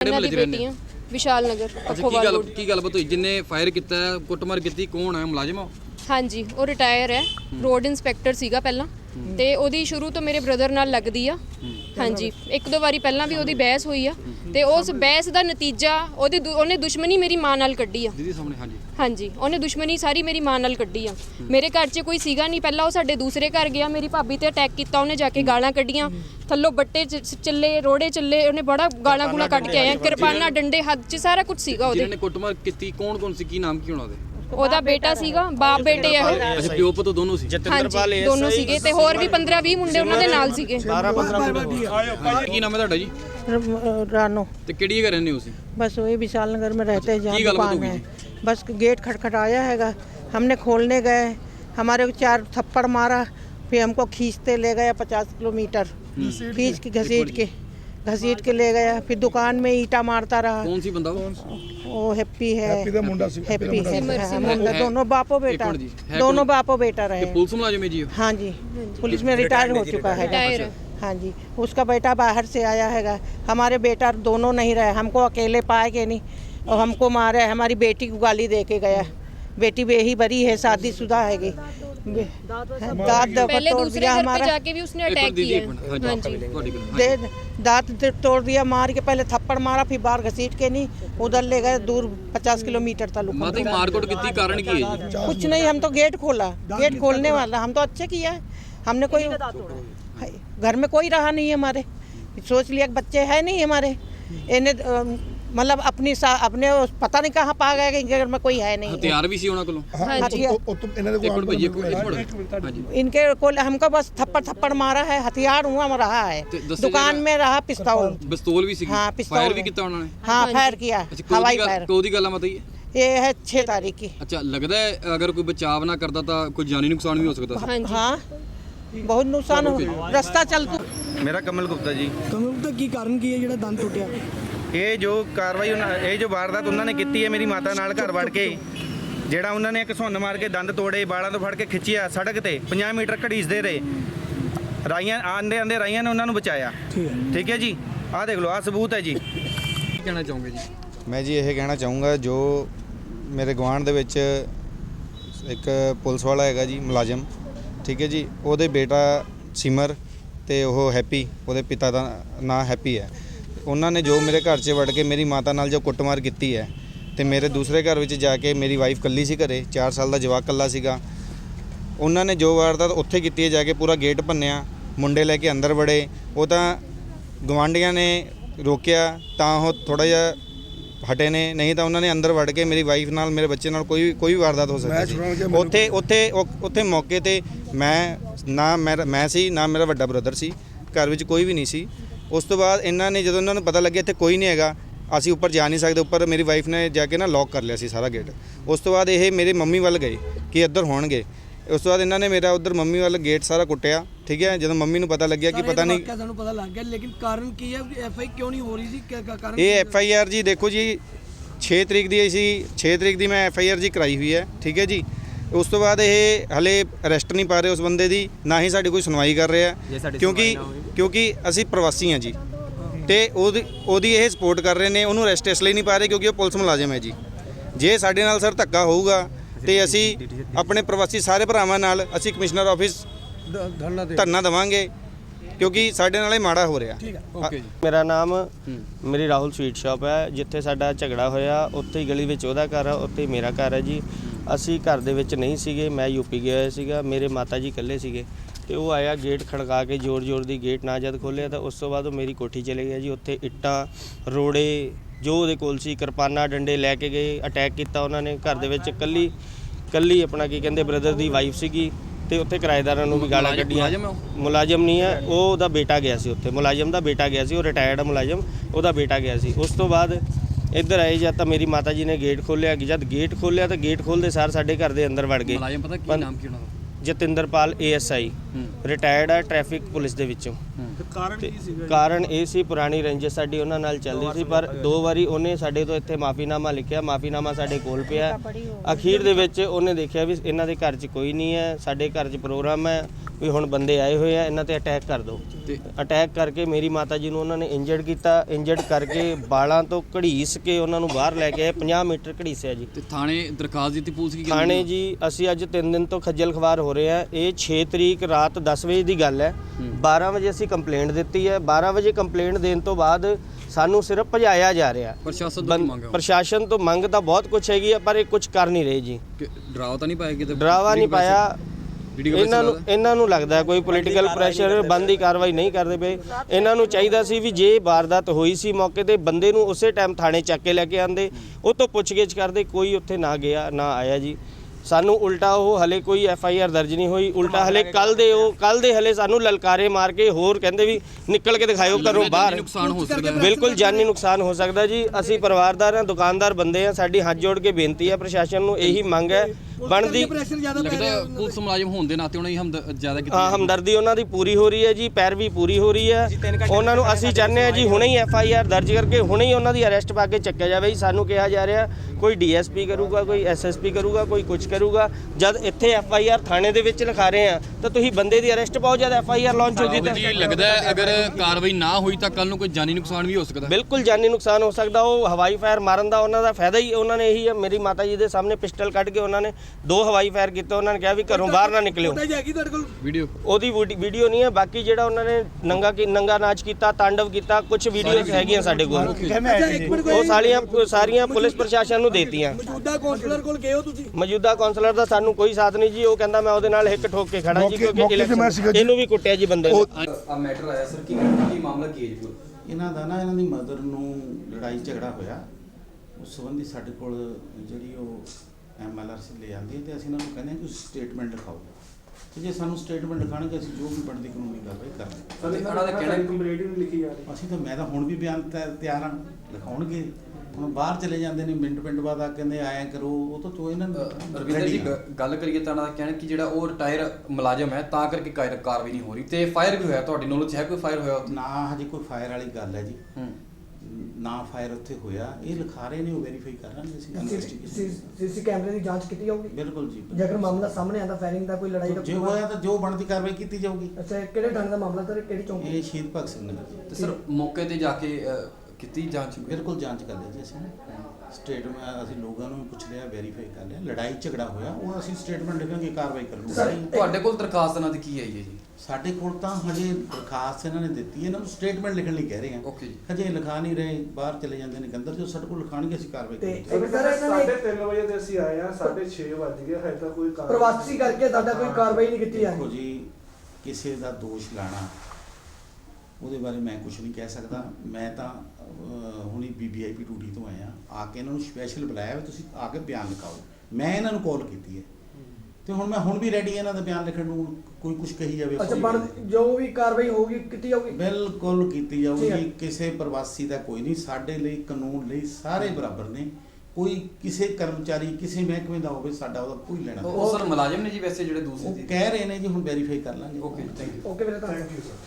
ਇਹਨਾਂ ਦੀ ਮਹੱਲੇ 'ਚ ਰਹਿੰਦੇ ਬੇਟੀਆਂ ਵਿਸ਼ਾਲ ਨਗਰ ਅੱਛਾ ਕੀ ਗੱਲ ਰੋਡ। ਕੀ ਗੱਲਬਾਤ ਹੋਈ ਜਿੰਨੇ ਫਾਇਰ ਕੀਤਾ ਹੈ, ਕੁੱਟਮਾਰ ਕੀਤੀ ਕੌਣ ਹੈ ਮੁਲਾਜ਼ਮ ਆ ਉਹ? ਹਾਂਜੀ ਉਹ ਰਿਟਾਇਰ ਹੈ। ਰੋਡ ਇਨਸਪੈਕਟਰ ਸੀਗਾ ਪਹਿਲਾਂ। ਤੇ ਉਹਦੀ ਸ਼ੁਰੂ ਤੋਂ ਮੇਰੇ ਬ੍ਰਦਰ ਨਾਲ ਲੱਗਦੀ ਆ। ਹਾਂਜੀ ਇੱਕ ਦੋ ਵਾਰੀ ਪਹਿਲਾਂ ਵੀ ਉਹਦੀ ਬਹਿਸ ਹੋਈ ਆ। ਤੇ ਉਸ ਬਹਿਸ ਦਾ ਨਤੀਜਾ ਉਹਦੀ ਦੁ- ਉਹਨੇ ਦੁਸ਼ਮਣੀ ਮੇਰੀ ਮਾਂ ਨਾਲ ਕੱਢੀ ਆ। ਦੀਦੀ ਸਾਹਮਣੇ ਹਾਂਜੀ। ਹਾਂਜੀ ਉਹਨੇ ਦੁਸ਼ਮਣੀ ਸਾਰੀ ਮੇਰੀ ਮਾਂ ਨਾਲ ਕੱਢੀ ਆ। ਮੇਰੇ ਘਰ 'ਚ ਕੋਈ ਸੀਗਾ ਨਹੀਂ। ਪਹਿਲਾਂ ਉਹ ਸਾਡੇ ਦੂਸਰੇ ਘਰ ਗਿਆ। ਮੇਰੀ ਭਾਬੀ ਤੇ ਅਟੈਕ ਕੀਤਾ ਉਹਨੇ ਜਾ ਕੇ ਗਾਲਾਂ ਕੱਢੀਆਂ। ਥੱਲੋਂ ਬੱਟੇ ਚ- ਚ- ਚੱਲੇ ਰੋੜੇ ਚੱਲੇ ਉਹਨੇ ਬੜਾ ਗਾਲਾਂ ਗੁਲਾ ਕੱਢ ਕੇ ਆਇਆ। ਕਿਰਪਾਨਾਂ ਡੰਡੇ ਹੱਥ 'ਚ ਸਾਰਾ ਕੁਝ ਸੀਗਾ ਉਹਦੇ। ਜਿਨ੍ਹਾਂ ਨੇ ਕੁੱਟਮਾਰ ਕੀਤੀ ਕੌਣ ਕੌਣ ਸੀ? ਕੀ ਨਾਮ ਕੀ ਹੋਣਾ ਉਹਦੇ ਉਹਦਾ ਬੇਟਾ ਸੀਗਾ ਬਾਪ ਬੇਟੇ ਆ ਉਹ ਅੱਛਾ ਪਿਓ ਪੁੱਤ ਦੋਨੋਂ ਸੀ ਹਾਂਜੀ ਦੋਨੋਂ ਸੀਗੇ ਤੇ ਹੋਰ ਵੀ 15 20 ਮੁੰਡੇ ਉਹਨਾਂ ਦੇ ਨਾਲ ਸੀਗੇ ਹਾਂਜੀ, ਕੀ ਨਾਮ ਹੈ ਤੁਹਾਡਾ ਜੀ रानो ਤੇ ਕਿਹੜੀ ਜਗ੍ਹਾ ਰਹਿੰਦੇ ਹੋ ਤੁਸੀਂ बस वही विशाल नगर में रहते हैं जहाँ की गलबात दुकान हो है गई बस गेट खटखटाया हैगा हमने खोलने गए हमारे को चार थप्पड़ मारा फिर हमको खींचते ले गया पचास किलोमीटर खींच के घसीट के घसीट के ले गया फिर दुकान में ईटा मारता रहा ਕੌਣ ਸੀ ਬੰਦਾ ਉਹ वो हैप्पी है ਹੈਪੀ ਦਾ ਮੁੰਡਾ ਸੀ हैप्पी है सिमर, हाँ, सिमर। मुंडा है- दोनों बापो बेटा मिनट जी, है दोनों कौन? बापो बेटा ਤੇ रहे ਪੁਲਿਸ ਮੁਲਾਜ਼ਮ ਹੈ ਜੀ ਉਹ? हाँ जी पुलिस में रिटायर हो चुका है रिटायर है। हाँ जी उसका बेटा बाहर से आया हैगा हमारे बेटा दोनों नहीं रहे हमको अकेले पाएगे नहीं और हमको मारे हमारी बेटी को गाली दे के गया बेटी बेही बड़ी है शादी शुदा है गी दांत तोड़ दिया हमारा। जाके भी उसने अटैक किया दांत तोड़ दिया मार के पहले थप्पड़ मारा फिर बाहर घसीट के नहीं उधर ले गए दूर पचास किलोमीटर तक कितनी कारण की है? कुछ नहीं हम तो गेट खोला। गेट खोलने वाला हम तो अच्छे किया है। हमने कोई घर में कोई रहा नहीं हमारे। सोच लिया बच्चे है नहीं हमारे। इन्हें अम, मतलब अपनी सा, अपने उस- पता नहीं कहाँ पा गए कि इनके घर में कोई है नहीं ਹਥਿਆਰ ਵੀ ਸੀ ਉਹਨਾਂ ਕੋਲੋਂ हाँ जी हथियार ਉਹ ਤੋਂ ਇਹਨਾਂ ਦੇ ਇੱਕ ਕੋਲ ਮਿੰਟ ਭਈਏ ਇੱਕ ਮਿੰਟ ਹਾਂਜੀ इनके को हमको बस थप्पड़ थप्पड़ मारा है हथियार हुआ में रहा तो है दस से दुकान ज्यादा- में रहा पिस्तौल ਪਿਸਤੌਲ ਵੀ ਸੀਗੀ ਹਾਂ, ਪਿਸਤੌਲ ਫਾਇਰ ਵੀ ਹੈ। ਕੀਤਾ ਉਹਨਾਂ ਨੇ हाँ हाँ फायर जी। किया ਅੱਛਾ ਕੋਈ हवाई ਦੀ ਗੱਲ फायर ਕੋਈ ਦੀ ਗੱਲ ਆ ਮਾਤਾ ਜੀ ये है छह तारीख की ਅੱਛਾ ਲੱਗਦਾ ਹੈ ਅਗਰ ਕੋਈ ਬਚਾਵ ਨਾ ਕਰਦਾ ਤਾਂ ਕੋਈ ਜਾਨੀ ਨੁਕਸਾਨ ਵੀ ਹੋ ਸਕਦਾ ਸੀ हाँ जी हाँ बहुत नुकसान हो रास्ता चल ਮੇਰਾ ਕਮਲ ਗੁਪਤਾ ਜੀ ਕਮਲ ਦਾ ਕੀ ਕਾਰਨ ਕੀ ਹੈ ਜਿਹੜਾ ਦੰਦ ਟੁੱਟਿਆ ਇਹ ਜੋ ਕਾਰਵਾਈ ਉਹਨਾਂ ਇਹ ਜੋ ਵਾਰਦਾਤ ਉਹਨਾਂ ਨੇ ਕੀਤੀ ਹੈ ਮੇਰੀ ਮਾਤਾ ਨਾਲ ਘਰ ਵੜ ਕੇ ਜਿਹੜਾ ਉਹਨਾਂ ਨੇ ਇੱਕ ਸੁੰਨ ਮਾਰ ਕੇ ਦੰਦ ਤੋੜੇ ਬਾਲਾਂ ਤੋਂ ਫੜ ਕੇ ਖਿੱਚਿਆ ਸੜਕ ਤੇ 50 ਮੀਟਰ ਘੜੀਸਦੇ ਰਹੇ। ਰਾਈਆਂ ਆਂਦੇ ਆਂਦੇ ਰਾਈਆਂ ਨੇ ਉਹਨਾਂ ਨੂੰ ਬਚਾਇਆ। ਠੀਕ ਹੈ। ਠੀਕ ਹੈ ਜੀ? ਆਹ ਦੇਖ ਲਓ ਆਹ ਸਬੂਤ ਹੈ ਜੀ। ਕੀ ਕਹਿਣਾ ਚਾਹੋਗੇ ਜੀ? ਮੈਂ ਜੀ ਇਹ ਕਹਿਣਾ ਚਾਹੂੰਗਾ ਜੋ ਮੇਰੇ ਗੁਆਂਢ ਦੇ ਵਿੱਚ ਇੱਕ ਪੁਲਿਸ ਵਾਲਾ ਹੈਗਾ ਜੀ ਮੁਲਾਜ਼ਮ। ਠੀਕ ਹੈ ਜੀ? ਉਹਦੇ ਬੇਟਾ ਸਿਮਰ ਤੇ ਉਹ ਹੈਪੀ ਉਹਦੇ ਪਿਤਾ ਦਾ ਨਾਂ ਹੈਪੀ ਹੈ। ਉਹਨਾਂ ਨੇ ਜੋ ਮੇਰੇ ਘਰ 'ਚ ਵੜ ਕੇ ਮੇਰੀ ਮਾਤਾ ਨਾਲ ਜੋ ਕੁੱਟਮਾਰ ਕੀਤੀ ਹੈ ਤੇ ਮੇਰੇ ਦੂਸਰੇ ਘਰ ਵਿੱਚ ਜਾ ਕੇ ਮੇਰੀ ਵਾਈਫ ਕੱਲੀ ਸੀ ਘਰੇ 4 ਸਾਲ ਦਾ ਜਵਾਕ ਕੱਲਾ ਸੀਗਾ। ਉਹਨਾਂ ਨੇ ਜੋ ਵਾਰਦਾਤ ਉੱਥੇ ਕੀਤੀ ਹੈ ਜਾ ਕੇ ਪੂਰਾ ਗੇਟ ਭੰਨਿਆ ਮੁੰਡੇ ਲੈ ਕੇ ਅੰਦਰ ਵੜੇ। ਉਹ ਤਾਂ ਗਵਾਂਢੀਆਂ ਨੇ ਰੋਕਿਆ ਤਾਂ ਉਹ ਥੋੜਾ ਜਿਹਾ ਹਟੇ ਨੇ ਨਹੀਂ ਤਾਂ ਉਹਨਾਂ ਨੇ ਅੰਦਰ ਵੜ ਕੇ ਮੇਰੀ ਵਾਈਫ ਨਾਲ ਮੇਰੇ ਬੱਚੇ ਨਾਲ ਕੋਈ ਕੋਈ ਵੀ ਵਾਰਦਾਤ ਹੋ ਸਕਦੀ ਸੀ। ਉੱਥੇ ਉੱਥੇ ਉੱਥੇ ਮੌਕੇ ਤੇ ਮੈਂ ਨਾ ਮੈਂ ਸੀ ਨਾ ਮੇਰਾ ਵੱਡਾ ਬ੍ਰਦਰ ਸੀ। ਘਰ ਵਿੱਚ ਕੋਈ ਵੀ ਨਹੀਂ ਸੀ। ਉਸ ਤੋਂ ਬਾਅਦ ਇਹਨਾਂ ਨੇ ਜਦੋਂ ਇਹਨਾਂ ਨੂੰ ਪਤਾ ਲੱਗਿਆ ਇੱਥੇ ਕੋਈ ਨਹੀਂ ਹੈਗਾ ਅਸੀਂ ਉੱਪਰ ਜਾ ਨਹੀਂ ਸਕਦੇ ਉੱਪਰ ਮੇਰੀ ਵਾਈਫ ਨੇ ਜਾ ਕੇ ਨਾ ਲੌਕ ਕਰ ਲਿਆ ਸੀ ਸਾਰਾ ਗੇਟ ਉਸ ਤੋਂ ਬਾਅਦ ਇਹ ਮੇਰੇ ਮੰਮੀ ਵੱਲ ਗਏ ਕਿ ਇੱਧਰ ਹੋਣਗੇ। ਉਸ ਤੋਂ ਬਾਅਦ ਇਹਨਾਂ ਨੇ ਮੇਰਾ ਉਧਰ ਮੰਮੀ ਵੱਲ ਗੇਟ ਸਾਰਾ ਕੁੱਟਿਆ ਠੀਕ ਹੈ? ਜਦੋਂ ਮੰਮੀ ਨੂੰ ਪਤਾ ਲੱਗਿਆ ਕਿ ਪਤਾ ਨਹੀਂ ਸਾਨੂੰ ਪਤਾ ਲੱਗ ਗਿਆ ਲੇਕਿਨ ਕਾਰਨ ਕੀ ਹੈ? ਐਫ ਆਈ ਕਿਉਂ ਨਹੀਂ ਹੋ ਰਹੀ ਸੀ? ਕਿਆ- ਕਿਆ ਕਾਰਨ ਇਹ ਐਫ ਆਈ ਆਰ ਜੀ ਦੇਖੋ ਜੀ 6 ਤਰੀਕ ਦੀ ਸੀ 6 ਤਰੀਕ ਦੀ ਮੈਂ ਐਫ ਆਈ ਆਰ ਜੀ ਕਰਾਈ ਹੋਈ ਹੈ ਠੀਕ ਹੈ ਜੀ? ਉਸ ਤੋਂ ਬਾਅਦ ਇਹ ਹਲੇ ਅਰੈਸਟ ਨਹੀਂ ਪਾ ਰਹੇ ਉਸ ਬੰਦੇ ਦੀ ਨਾ ਹੀ ਸਾਡੀ ਕੋਈ ਸੁਣਵਾਈ ਕਰ ਰਿਹਾ ਕਿਉਂਕਿ ਕਿਉਂਕਿ ਅਸੀਂ ਪ੍ਰਵਾਸੀ ਹਾਂ ਜੀ। ਤੇ ਉਹਦੀ ਉਹਦੀ ਇਹ ਸਪੋਰਟ ਕਰ ਰਹੇ ਨੇ ਉਹਨੂੰ ਅਰੈਸਟ ਇਸ ਲਈ ਨਹੀਂ ਪਾ ਰਹੇ ਕਿਉਂਕਿ ਉਹ ਪੁਲਿਸ ਮੁਲਾਜ਼ਮ ਹੈ ਜੀ। ਜੇ ਸਾਡੇ ਨਾਲ ਸਰ ਧੱਕਾ ਹੋਊਗਾ ਤੇ ਅਸੀਂ ਆਪਣੇ ਪ੍ਰਵਾਸੀ ਸਾਰੇ ਭਰਾਵਾਂ ਨਾਲ ਅਸੀਂ ਕਮਿਸ਼ਨਰ ਆਫਿਸ ਧਰਨਾ ਦੇਵਾਂਗੇ ਕਿਉਂਕਿ ਸਾਡੇ ਨਾਲ ਇਹ ਮਾੜਾ ਹੋ ਰਿਹਾ। ਓਕੇ ਜੀ। ਮੇਰਾ ਨਾਮ ਮੇਰੀ ਰਾਹੁਲ ਸਵੀਟ ਸ਼ਾਪ ਹੈ ਜਿੱਥੇ ਸਾਡਾ ਝਗੜਾ ਹੋਇਆ ਉੱਥੇ ਹੀ ਗਲੀ ਵਿੱਚ ਉਹਦਾ ਘਰ ਆ ਉੱਥੇ ਹੀ ਮੇਰਾ ਘਰ ਹੈ ਜੀ। ਅਸੀਂ ਘਰ ਦੇ ਵਿੱਚ ਨਹੀਂ ਸੀਗੇ ਮੈਂ ਯੂਪੀ ਗਿਆ ਹੋਇਆ ਸੀਗਾ ਮੇਰੇ ਮਾਤਾ ਜੀ ਇਕੱਲੇ ਸੀਗੇ। ਤੇ ਉਹ ਆਇਆ ਗੇਟ ਖੜਕਾ ਕੇ ਜ਼ੋਰ-ਜ਼ੋਰ ਦੀ ਗੇਟ ਨਾ ਜਦ ਖੋਲ੍ਹਿਆ ਤਾਂ ਉਸ ਤੋਂ ਬਾਅਦ ਉਹ ਮੇਰੀ ਕੋਠੀ ਚਲੇ ਗਿਆ ਜੀ। ਉੱਥੇ ਇੱਟਾਂ ਰੋੜੇ ਜੋ ਉਹਦੇ ਕੋਲ ਸੀ ਕਿਰਪਾਨਾਂ ਡੰਡੇ ਲੈ ਕੇ ਗਏ ਅਟੈਕ ਕੀਤਾ ਉਹਨਾਂ ਨੇ। ਘਰ ਦੇ ਵਿੱਚ ਇਕੱਲੀ ਇਕੱਲੀ ਆਪਣਾ ਕੀ ਕਹਿੰਦੇ ਬ੍ਰਦਰ ਦੀ ਵਾਈਫ ਸੀਗੀ ਤੇ ਉੱਥੇ ਕਿਰਾਏਦਾਰਾਂ ਨੂੰ ਵੀ ਗਾਲਾਂ ਕੱਢੀਆਂ। ਮੁਲਾਜ਼ਮ ਨਹੀਂ ਹੈ ਉਹ ਉਹਦਾ ਬੇਟਾ ਗਿਆ ਸੀ ਉੱਥੇ। ਮੁਲਾਜ਼ਮ ਦਾ ਬੇਟਾ ਗਿਆ ਸੀ ਉਹ ਰਿਟਾਇਰਡ ਮੁਲਾਜ਼ਮ ਉਹਦਾ ਬੇਟਾ ਗਿਆ ਸੀ। ਉਸ ਤੋਂ ਬਾਅਦ ਇੱਧਰ ਆਏ ਜਦ ਤਾਂ ਮੇਰੀ ਮਾਤਾ ਜੀ ਨੇ ਗੇਟ ਖੋਲ੍ਹਿਆ। ਜਦ ਗੇਟ ਖੋਲ੍ਹਿਆ ਤਾਂ ਗੇਟ ਖੋਲ੍ਹਦੇ ਸਾਰ ਸਾਡੇ ਘਰ ਦੇ ਅੰਦਰ ਵੜ ਗਏ। ਮੁਲਾਜ਼ਮ ਪਤਾ ਕੀ ਨਾਮ ਕੀ ਉਹਨਾਂ ਦਾ? ਜਤਿੰਦਰਪਾਲ ਏਐਸਆਈ ਰਿਟਾਇਰਡ ਹੈ ਟ੍ਰੈਫਿਕ ਪੁਲਿਸ ਦੇ ਵਿੱਚੋਂ। ਤੇ ਕਾਰਨ ਇਹ ਸੀ ਪੁਰਾਣੀ ਰੰਜਿਸ਼ ਸਾਡੀ ਉਹਨਾਂ ਨਾਲ ਚੱਲਦੀ ਸੀ ਪਰ ਦੋ ਵਾਰੀ ਉਹਨੇ ਸਾਡੇ ਤੋਂ ਇੱਥੇ ਮਾਫੀਨਾਮਾ ਲਿਖਿਆ ਮਾਫੀਨਾਮਾ ਸਾਡੇ ਕੋਲ ਪਿਆ। ਅਖੀਰ ਦੇ ਵਿੱਚ ਉਹਨੇ ਦੇਖਿਆ ਵੀ ਇਹਨਾਂ ਦੇ ਘਰ 'ਚ ਕੋਈ ਨਹੀਂ ਹੈ ਸਾਡੇ ਘਰ 'ਚ ਪ੍ਰੋਗਰਾਮ ਹੈ ਵੀ ਹੁਣ ਬੰਦੇ ਆਏ ਹੋਏ ਆ ਇਹਨਾਂ ਤੇ ਅਟੈਕ ਕਰ ਦਿਓ ਤੇ ਅਟੈਕ ਕਰਕੇ ਮੇਰੀ ਮਾਤਾ ਜੀ ਨੂੰ ਉਹਨਾਂ ਨੇ ਇੰਜਰਡ ਕੀਤਾ ਇੰਜਰਡ ਕਰਕੇ ਬਾਲਾਂ ਤੋਂ ਘੜੀਸ ਕੇ ਉਹਨਾਂ ਨੂੰ ਬਾਹਰ ਲੈ ਕੇ ਆਏ 50 ਮੀਟਰ ਘੜੀਸਿਆ ਜੀ। ਤੇ ਥਾਣੇ ਦਰਖਾਸਤ ਦਿੱਤੀ ਪੁਲਿਸ ਕੀ ਥਾਣੇ? ਜੀ ਅਸੀਂ ਅੱਜ 3 ਦਿਨ ਤੋਂ ਖੱਜਲ ਖਵਾਰ ਹੋ ਰਹੇ ਆ ਇਹ 6 ਤਰੀਕ ਰਾਤ 10 ਵਜੇ ਦੀ ਗੱਲ ਹੈ। 12 ਵਜੇ ਅਸੀਂ ਕੰਪਲੇਂਟ ਦਿੱਤੀ ਹੈ। 12 ਵਜੇ ਕੰਪਲੇਂਟ ਦੇਣ ਤੋਂ ਬਾਅਦ ਸਾਨੂੰ ਸਿਰਫ ਭਜਾਇਆ ਜਾ ਰਿਹਾ। ਪ੍ਰਸ਼ਾਸਨ ਤੋਂ ਮੰਗਾ ਪ੍ਰਸ਼ਾਸਨ ਤੋਂ ਮੰਗ ਤਾਂ ਬਹੁਤ ਕੁਝ ਹੈਗੀ ਆ ਪਰ ਇਹ ਕੁਝ ਕਰ ਨਹੀਂ ਰਹੇ ਜੀ। ਡਰਾਵਾ ਤਾਂ ਨਹੀਂ ਪਾਇਆ ਕਿਤੇ? ਡਰਾਵਾ ਨਹੀਂ ਪਾਇਆ ਇਹਨਾਂ ਨੂੰ ਇਹਨਾਂ ਨੂੰ ਲੱਗਦਾ ਹੈ ਕੋਈ ਪੋਲੀਟੀਕਲ ਪ੍ਰੈਸ਼ਰ ਬੰਦੀ ਕਾਰਵਾਈ ਨਹੀਂ ਕਰਦੇ ਪਏ। ਇਹਨਾਂ ਨੂੰ ਚਾਹੀਦਾ ਸੀ ਵੀ ਜੇ ਵਾਰਦਾਤ ਹੋਈ ਸੀ ਮੌਕੇ ਤੇ ਬੰਦੇ ਨੂੰ ਉਸੇ ਟਾਈਮ ਥਾਣੇ ਚੱਕ ਕੇ ਲੈ ਕੇ ਆਂਦੇ ਉਹ ਤੋਂ ਪੁੱਛਗਿੱਛ ਕਰਦੇ ਕੋਈ ਉੱਥੇ ਨਾ ਗਿਆ ਨਾ ਆਇਆ ਜੀ। ਸਾਨੂੰ ਉਲਟਾ ਉਹ ਹਲੇ ਕੋਈ ਐਫ ਆਈ ਆਰ ਦਰਜ ਨਹੀਂ ਹੋਈ। ਉਲਟਾ ਹਲੇ ਕੱਲ ਦੇ ਉਹ ਕੱਲ ਦੇ ਹਲੇ ਸਾਨੂੰ ਲਲਕਾਰੇ ਮਾਰ ਕੇ ਹੋਰ ਕਹਿੰਦੇ ਵੀ ਨਿਕਲ ਕੇ ਦਿਖਾਇਓ ਘਰੋਂ ਬਾਹਰ। ਹੋ ਹੈ ਬਿਲਕੁਲ ਜਾਨੀ ਨੁਕਸਾਨ ਹੋ ਸਕਦਾ ਜੀ। ਅਸੀਂ ਪਰਿਵਾਰਦਾਰ ਹਾਂ ਦੁਕਾਨਦਾਰ ਬੰਦੇ ਆ ਸਾਡੀ ਹੱਥ ਜੋੜ ਕੇ ਬੇਨਤੀ ਹੈ ਪ੍ਰਸ਼ਾਸਨ ਨੂੰ ਇਹੀ ਮੰਗ ਹੈ ਬਣਦੀ ਪ੍ਰੈਸ਼ਰ ਜ਼ਿਆਦਾ ਪੈ ਲੱਗਦਾ ਰਿਹਾ ਹੈ ਪੁਲਿਸ ਮੁਲਾਜ਼ਮ ਹੋਣ ਦੇ ਨਾਤੇ ਉਹਨਾਂ ਦੀ ਹਮਦ ਜ਼ਿਆਦਾ ਕੀਤੀ ਹਾਂ ਹਮਦਰਦੀ ਉਹਨਾਂ ਦੀ ਪੂਰੀ ਹੋ ਰਹੀ ਹੈ ਜੀ ਪੈਰਵੀ ਪੂਰੀ ਹੋ ਰਹੀ ਹੈ। ਉਹਨਾਂ ਨੂੰ ਅਸੀਂ ਚਾਹੁੰਦੇ ਹਾਂ ਜੀ ਹੁਣੇ ਹੀ ਐਫ ਆਈ ਆਰ ਦਰਜ ਕਰਕੇ ਹੁਣੇ ਹੀ ਉਹਨਾਂ ਦੀ ਅਰੈਸਟ ਪਾ ਕੇ ਚੱਕਿਆ ਜਾਵੇ ਜੀ। ਸਾਨੂੰ ਕਿਹਾ ਜਾ ਰਿਹਾ ਕੋਈ ਡੀਐਸਪੀ ਕਰੂਗਾ ਕੋਈ ਐਸਐਸਪੀ ਕਰੂਗਾ ਕੋਈ ਕੁਝ ਕਰੂਗਾ। ਜਦ ਇੱਥੇ ਐਫ ਆਈ ਆਰ ਥਾਣੇ ਦੇ ਵਿੱਚ ਲਿਖਾ ਰਹੇ ਆ ਤਾਂ ਤੁਸੀਂ ਬੰਦੇ ਦੀ ਅਰੈਸਟ ਪਾਓ ਜਦ ਐਫ ਆਈ ਆਰ ਲਾਂਚ ਹੋਗੀ ਤਾਂ ਜੀ ਲੱਗਦਾ ਹੈ ਅਗਰ ਕਾਰਵਾਈ ਨਾ ਹੋਈ ਤਾਂ ਕੱਲ ਨੂੰ ਕੋਈ ਜਾਨੀ ਨੁਕਸਾਨ ਵੀ ਹੋ ਸਕਦਾ। ਹੈ ਬਿਲਕੁਲ ਜਾਨੀ ਨੁਕਸਾਨ ਹੋ ਸਕਦਾ। ਉਹ ਹਵਾਈ ਫਾਇਰ ਮਾਰਨ ਦਾ ਉਹਨਾਂ ਦਾ ਫਾਇਦਾ ਹੀ ਉਹਨਾਂ ਨੇ ਇਹੀ ਹੈ। ਮੇਰੀ ਮਾਤਾ ਜੀ ਦੇ ਸਾਹਮਣੇ ਪਿਸਟਲ ਕੱਢ ਕੇ ਉਹਨਾਂ ਨੇ ਦੋ ਹਵਾਈ ਫਾਇਰ ਕੀਤੇ ਉਹਨਾਂ ਨੇ ਕਿਹਾ ਵੀ ਘਰੋਂ ਬਾਹਰ ਨਾ ਨਿਕਲਿਓ। ਫੁਟੇਜ ਹੈਗੀ ਤੁਹਾਡੇ ਕੋਲ? ਵੀਡੀਓ। ਉਹਦੀ ਵੀਡੀ- ਵੀਡੀਓ ਨਹੀਂ ਹੈ ਬਾਕੀ ਜਿਹੜਾ ਉਹਨਾਂ ਨੇ ਨੰਗਾ ਕੀ ਨੰਗਾ ਨਾਚ ਕੀਤਾ ਤਾਂਡਵ ਕੀਤਾ ਕੁਝ ਵੀਡੀਓਜ਼ ਹੈਗੀਆਂ ਸਾਡੇ ਕੋਲ। ਉਹ ਸਾਰੀਆਂ ਸਾਰੀਆਂ ਪੁਲਿਸ ਪ੍ਰਸ਼ਾਸਨ ਨੂੰ ਦੇਤੀਆਂ। ਮੌਜੂਦਾ ਕਾਉਂਸਲਰ ਕੋਲ ਗਏ ਹੋ ਤੁਸੀਂ? ਮੌਜੂਦਾ ਕਾਉਂਸਲਰ ਦਾ ਸਾਨੂੰ ਕੋਈ ਸਾਥ ਨਹੀਂ ਜੀ ਉਹ ਕਹਿੰਦਾ ਮੈਂ ਉਹਦੇ ਨਾਲ ਹਿੱਕ ਠੋਕ ਕੇ ਖੜਾ ਜੀ ਕਿਉਂਕਿ ਇਹਨੂੰ ਵੀ ਕੁੱਟਿਆ ਜੀ ਬੰਦੇ ਨੇ। ਆ ਮੈਟਰ ਆਇਆ ਸਰ ਕੀ ਕੀ ਮਾਮਲਾ ਕੀ ਹੈ ਜੀ ਇਹਨਾਂ ਦਾ ਨਾ ਇਹਨਾਂ ਦੀ ਮਦਰ ਨੂੰ ਲੜਾਈ ਝਗੜਾ ਹੋਇਆ। ਉਸ ਸੰਬੰਧੀ ਸਾਡੇ ਕੋਲ ਜਿਹੜੀ ਉਹ ਐਮਐਲਆਰਸੀ ਲੈ ਆਂਦੀ ਹੈ ਤੇ ਅਸੀਂ ਇਹਨਾਂ ਨੂੰ ਕਹਿੰਦੇ ਹਾਂ ਕਿ ਤੁਸੀਂ ਸਟੇਟਮੈਂਟ ਲਿਖਾਓ। ਤੇ ਜੇ ਸਾਨੂੰ ਸਟੇਟਮੈਂਟ ਲਿਖਾਣਗੇ ਅਸੀਂ ਜੋ ਵੀ ਬਣਦੀ ਕਾਨੂੰਨੀ ਕਾਰਵਾਈ ਕਰਾਂਗੇ। ਇਹਨਾਂ ਦਾ ਕਹਿਣਾ ਅਸੀਂ ਤਾਂ ਮੈਂ ਤਾਂ ਹੁਣ ਵੀ ਬਿਆਨ ਤਿਆ- ਤਿਆਰ ਹਾਂ ਲਿਖਾਉਣਗੇ। ਹੁਣ ਬਾਹਰ ਚਲੇ ਜਾਂਦੇ ਨੇ ਮਿੰਟ ਮਿੰਟ ਬਾਅਦ ਆ ਕੇ ਕਹਿੰਦੇ ਆਇਆ ਕਰੋ। ਉਹ ਤਾਂ ਤੂੰ ਇਹਨਾਂ ਨੂੰ ਰਵਿੰਦਰ ਜੀ ready ਆ। ਗ- ਗੱਲ ਕਰੀਏ ਤਾਂ ਇਹਨਾਂ ਦਾ ਕਹਿਣਾ ਕਿ ਜਿਹੜਾ ਉਹ ਰਿਟਾਇਰ ਮੁਲਾਜ਼ਮ ਹੈ ਤਾਂ ਕਰਕੇ ਕਾਰ- ਕਾਰਵਾਈ ਨਹੀਂ ਹੋ ਰਹੀ। ਤੇ ਫਾਇਰ ਵੀ ਹੋਇਆ ਤੁਹਾਡੀ ਨੌਲੇਜ ਹੈ ਕੋਈ ਫਾਇਰ ਹੋਇਆ ਉੱਥੇ? ਨਾ ਹਜੇ ਕੋਈ ਫਾਇਰ ਵਾਲੀ ਗੱਲ ਹੈ ਜੀ। ਹੂੰ। ਨਾ ਫਾਇਰ ਉੱਥੇ ਹੋਇਆ ਇਹ ਲਿਖਾ ਰਹੇ ਨੇ ਉਹ ਵੈਰੀਫਾਈ ਕਰ ਰਹੇ ਨੇ ਅਸੀਂ ਇਨਵੈਸਟੀਗੇਸ਼ਨ ਸੀਸੀ ਕੈਮਰੇ ਦੀ ਜਾਂਚ ਕੀਤੀ ਜਾਊਗੀ ਬਿਲਕੁਲ ਜੀ ਜੇਕਰ ਮਾਮਲਾ ਸਾਹਮਣੇ ਆਂਦਾ ਫਾਇਰਿੰਗ ਦਾ ਕੋਈ ਲੜਾਈ ਦਾ ਜੇ ਹੋਇਆ ਤਾਂ ਜੋ ਬਣਦੀ ਕਾਰਵਾਈ ਕੀਤੀ ਜਾਊਗੀ। ਅੱਛਾ ਕਿਹੜੇ ਥਾਣੇ ਦਾ ਮਾਮਲਾ ਸਰ? ਕਿਹੜੀ ਚੌਂਕੀ? ਇਹ ਸ਼ਹੀਦ ਭਗਤ ਸਿੰਘ ਨਗਰ ਜੀ। ਤੇ ਸਰ ਮੌਕੇ ਤੇ ਜਾ ਕੇ ਕੀਤੀ ਜਾਂਚ ਬਿਲਕੁਲ ਜਾਂਚ ਕਰ ਲਈ ਜੀ ਅਸੀਂ ਸਟੇਟਮੈਂਟ ਅਸੀਂ ਲੋਕਾਂ ਨੂੰ ਪੁੱਛ ਲਿਆ ਵੈਰੀਫਾਈ ਕਰ ਲਿਆ। ਲੜਾਈ ਝਗੜਾ ਹੋਇਆ ਉਹ ਅਸੀਂ ਸਟੇਟਮੈਂਟ ਲਿਖਾਂਗੇ ਕਾਰਵਾਈ ਕਰਾਂਗੇ ਤੁਹਾਡੇ ਕੋਲ ਦਰਖਾਸਤ ਇਹਨਾਂ ਦੀ ਕੀ ਆਈ ਹੈ ਜੀ? ਸਾਡੇ ਕੋਲ ਤਾਂ ਹਜੇ ਦਰਖਾਸਤ ਇਹਨਾਂ ਨੇ ਦਿੱਤੀ ਹੈ ਇਹਨਾਂ ਨੂੰ ਸਟੇਟਮੈਂਟ ਲਿਖਣ ਲਈ ਕਹਿ ਰਹੇ ਹਾਂ। ਓਕੇ ਹਜੇ ਲਿਖਾ ਨਹੀਂ ਰਹੇ ਬਾਹਰ ਚਲੇ ਜਾਂਦੇ ਨੇ ਗੰਦਰ ਜੋ ਸਾਡੇ ਕੋਲ ਲਿਖਾਣਗੇ ਅਸੀਂ ਕਾਰਵਾਈ ਕਰਾਂਗੇ ਇੱਕ ਸਰ ਇਹਨਾਂ ਨੇ ਸਾਢੇ ਤਿੰਨ ਵਜੇ ਤੇ ਅਸੀਂ ਆਏ ਆ 6:30 ਵੱਜ ਗਏ ਹਜੇ ਤੱਕ ਕੋਈ ਕਾਰਵਾਈ ਪ੍ਰਵਾਸੀ ਕਰਕੇ ਸਾਡਾ ਕੋਈ ਕਾਰਵਾਈ ਨਹੀਂ ਕੀਤੀ ਜਾ ਦੇਖੋ ਰਹੀ ਜੀ ਕਿਸੇ ਦਾ ਦੋਸ਼ ਲਾਣਾ ਉਹਦੇ ਬਾਰੇ ਮੈਂ ਕੁਝ ਨਹੀਂ ਕਹਿ ਸਕਦਾ। ਮੈਂ ਤਾਂ ਹੁਣੀ ਬੀਬੀਆਈਪੀ ਡਿਊਟੀ ਤੋਂ ਆਇਆ। ਆ ਕੇ ਇਹਨਾਂ ਨੂੰ ਸਪੈਸ਼ਲ ਬੁਲਾਇਆ ਵੀ ਤੁਸੀਂ ਆ ਕੇ ਬਿਆਨ ਲਿਖਾਓ। ਮੈਂ ਇਹਨਾਂ ਨੂੰ ਕਾਲ ਕੀਤੀ ਹੈ। ਤੇ ਹੁਣ ਮੈਂ ਹੁਣ ਵੀ ਰੈਡੀ ਇਹਨਾਂ ਦਾ ਬਿਆਨ ਲਿਖਣ ਨੂੰ। ਕੋਈ ਕੁਝ ਕਹੀ ਜਾਵੇ ਅੱਛਾ ਬਣ ਜੋ ਵੀ ਕਾਰਵਾਈ ਹੋਊਗੀ ਕੀਤੀ ਜਾਊਗੀ? ਬਿਲਕੁਲ ਕੀਤੀ। ਜਾਊਗੀ। ਕਿਸੇ ਪ੍ਰਵਾਸੀ ਦਾ ਕੋਈ ਨਹੀਂ। ਸਾਡੇ ਲਈ ਕਾਨੂੰਨ ਲਈ ਸਾਰੇ ਬਰਾਬਰ ਨੇ। ਕੋਈ ਕਿਸੇ ਕਰਮਚਾਰੀ ਕਿਸੇ ਮਹਿਕਮੇ ਦਾ ਹੋਵੇ ਸਾਡਾ ਉਹਦਾ ਕੋਈ ਲੈਣਾ ਉਹ ਸਰ ਮੁਲਾਜ਼ਮ ਨੇ ਜੀ ਵੈਸੇ ਜਿਹੜੇ ਦੂਸਰੇ ਉਹ ਦੀ ਕਹਿ ਰਹੇ ਨੇ ਜੀ ਹੁਣ ਵੈਰੀਫਾਈ ਕਰ ਲਾਂਗੇ। ਓਕੇ ਥੈਂਕ ਯੂ ਓਕੇ ਵੀਰੇ ਥੈਂਕ ਯੂ ਸਰ